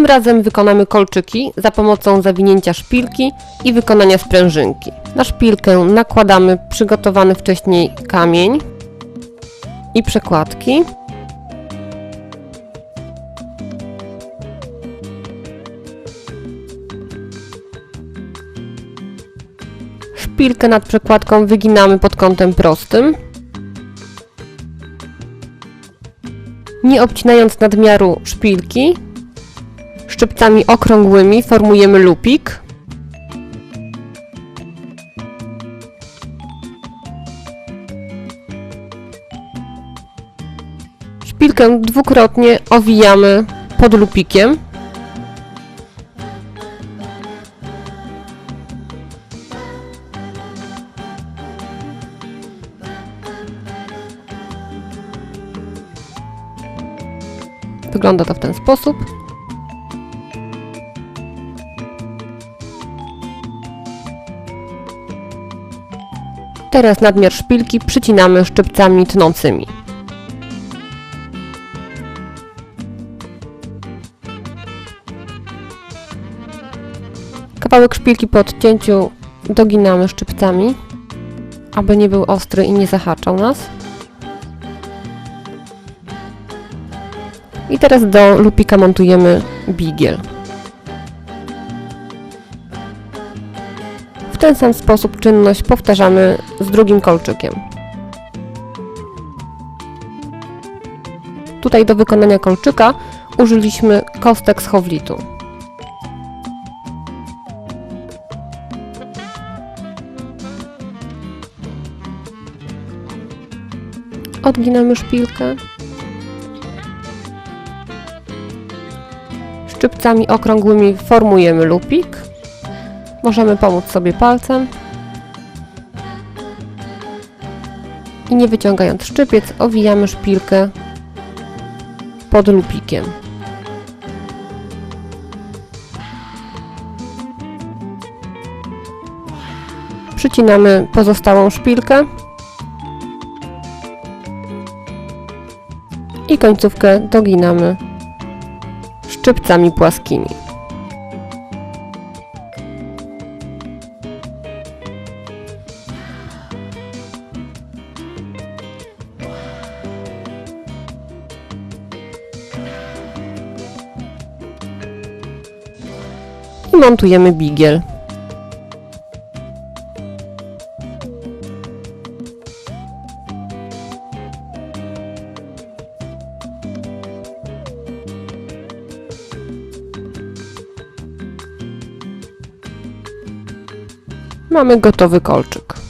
razem wykonamy kolczyki za pomocą zawinięcia szpilki i wykonania sprężynki. Na szpilkę nakładamy przygotowany wcześniej kamień i przekładki. Szpilkę nad przekładką wyginamy pod kątem prostym. Nie obcinając nadmiaru szpilki, szczypcami okrągłymi formujemy lupik. Szpilkę dwukrotnie owijamy pod lupikiem. Wygląda to w ten sposób. Teraz nadmiar szpilki przycinamy szczypcami tnącymi. Kawałek szpilki po odcięciu doginamy szczypcami, aby nie był ostry i nie zahaczał nas. I teraz do lupika montujemy bigiel. Ten sam sposób czynność powtarzamy z drugim kolczykiem. Tutaj do wykonania kolczyka użyliśmy kostek z chowlitu. Odginamy szpilkę. Szczypcami okrągłymi formujemy lupik. Możemy pomóc sobie palcem. I nie wyciągając szczypiec, owijamy szpilkę pod lupikiem. Przycinamy pozostałą szpilkę i końcówkę doginamy szczypcami płaskimi. Montujemy bigiel. Mamy gotowy kolczyk.